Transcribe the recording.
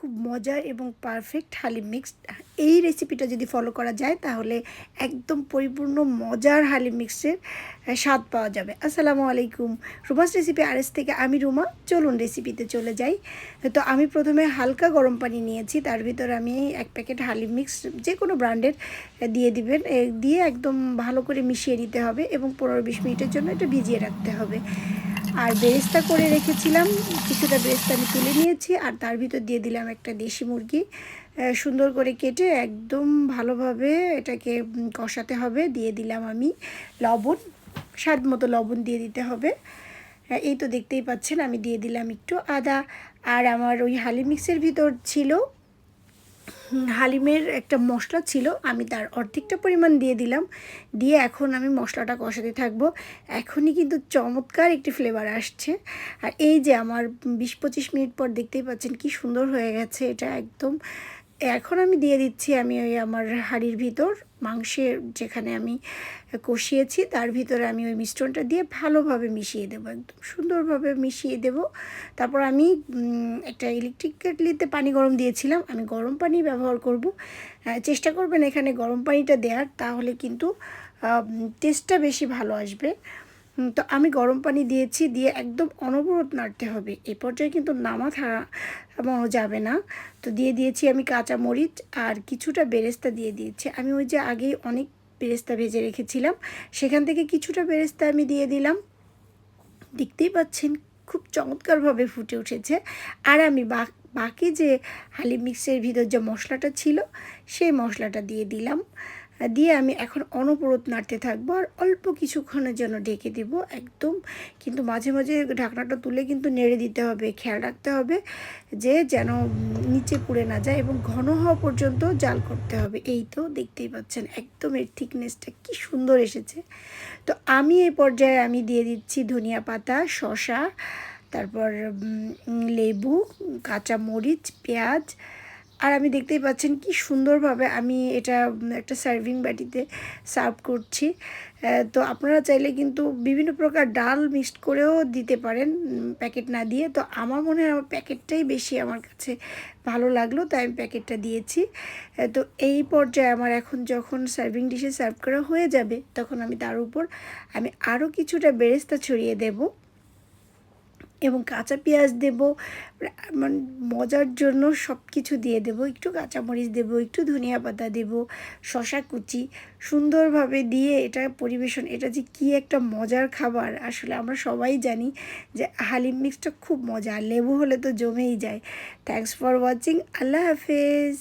খুব মজার এবং পারফেক্ট হালিম মিক্সড এই রেসিপিটা যদি ফলো করা যায়, তাহলে একদম পরিপূর্ণ মজার হালিম মিক্সের স্বাদ পাওয়া যাবে। আসসালামু আলাইকুম। রুমাস রেসিপি আরএস থেকে আমি রুমা। চলুন রেসিপিতে চলে যাই। তো আমি প্রথমে হালকা গরম পানি নিয়েছি। তার ভিতর আমি এক প্যাকেট হালিম মিক্স যে কোনো ব্র্যান্ডের দিয়ে দিবেন। দিয়ে একদম ভালো করে মিশিয়ে নিতে হবে এবং পনেরো বিশ মিনিটের জন্য এটা ভিজিয়ে রাখতে হবে। আর বেরেস্তা করে রেখেছিলাম। কিছুটা বেরেস্তা আমি তুলে নিয়েছি আর তার ভিতর দিয়ে দিলাম একটা দেশি মুরগি। সুন্দর করে কেটে একদম ভালোভাবে এটাকে কষাতে হবে। দিয়ে দিলাম আমি লবণ, স্বাদ মতো লবণ দিয়ে দিতে হবে। এই তো দেখতেই পাচ্ছেন আমি দিয়ে দিলাম একটু আদা। আর আমার ওই হালি মিক্সের ভিতর ছিল হালিমের একটা মশলা ছিল, আমি তার অর্ধেকটা পরিমাণ দিয়ে দিলাম। দিয়ে এখন আমি মশলাটা কষাতে থাকব। এখনই কিন্তু চমৎকার একটি ফ্লেভার আসছে। আর এই যে আমার বিশ পঁচিশ মিনিট পর দেখতেই পাচ্ছেন কি সুন্দর হয়ে গেছে, এটা একদম এখন আমি দিয়ে দিচ্ছি আমি ওই আমার হাঁড়ির ভিতর মাংসের যেখানে আমি কষিয়েছি তার ভিতরে আমি ওই মিশ্রণটা দিয়ে ভালোভাবে মিশিয়ে দেবো, একদম সুন্দরভাবে মিশিয়ে দেব। তারপর আমি একটা ইলেকট্রিক কেটলিতে পানি গরম দিয়েছিলাম, আমি গরম পানি ব্যবহার করব। চেষ্টা করবেন এখানে গরম পানিটা দেওয়ার, তাহলে কিন্তু টেস্টটা বেশি ভালো আসবে। তো আমি গরম পানি দিয়েছি, দিয়ে একদম অনবরত নাড়তে হবে। এ পর্যায়ে কিন্তু নামা থামানো যাবে না। তো দিয়ে দিয়েছি আমি কাঁচা মরিচ আর কিছুটা বেরেস্তা দিয়ে দিয়েছি। আমি ওই যে আগেই অনেক বেরেস্তা ভেজে রেখেছিলাম, সেখান থেকে কিছুটা বেরেস্তা আমি দিয়ে দিলাম। দেখতেই পাচ্ছেন, খুব চমৎকারভাবে ফুটে উঠেছে। আর আমি বাকি যে হালিম মিক্সের ভিতর যে মশলাটা ছিল, সেই মশলাটা দিয়ে দিলাম। দিয়ে আমি এখন অনবরত নাড়তে থাকব আর অল্প কিছুক্ষণের জন্য ঢেকে দিব একদম। কিন্তু মাঝে মাঝে ঢাকনাটা তুলে কিন্তু নেড়ে দিতে হবে, খেয়াল রাখতে হবে যে যেন নিচে পুড়ে না যায় এবং ঘন হওয়া পর্যন্ত জাল করতে হবে। এই তো দেখতেই পাচ্ছেন একদম এর থিকনেসটা কি সুন্দর এসেছে। তো আমি এই পর্যায়ে আমি দিয়ে দিচ্ছি ধনিয়া পাতা, শসা, তারপর লেবু কাঁচা মরিচ পেঁয়াজ আর আমি দেখতেই পাচ্ছেন কি সুন্দরভাবে আমি এটা একটা সার্ভিং বাটিতে সার্ভ করছি। তো আপনারা চাইলে কিন্তু বিভিন্ন প্রকার ডাল মিক্সড করেও দিতে পারেন প্যাকেট না দিয়ে। তো আমার মনে হয় আমার প্যাকেটটাই বেশি আমার কাছে ভালো লাগল, তাই আমি প্যাকেটটা দিয়েছি। তো এই পর্যায়ে আমার এখন যখন সার্ভিং ডিশে সার্ভ করা হয়ে যাবে, তখন আমি তার উপর আমি আরও কিছুটা বেরেস্তা ছড়িয়ে দেবো। এবং কাঁচা পেঁয়াজ দেবো মানে মজার জন্য সব কিছু দিয়ে দেবো, একটু কাঁচামরিচ দেবো, একটু ধনিয়া পাতা দেবো শশা কুচি, সুন্দরভাবে দিয়ে এটা পরিবেশন, এটা যে কী একটা মজার খাবার, আসলে আমরা সবাই জানি যে হালিম মিক্সটা খুব মজা, আর লেবু হলে তো জমেই যায়। থ্যাংকস ফর ওয়াচিং আল্লাহ হাফেজ।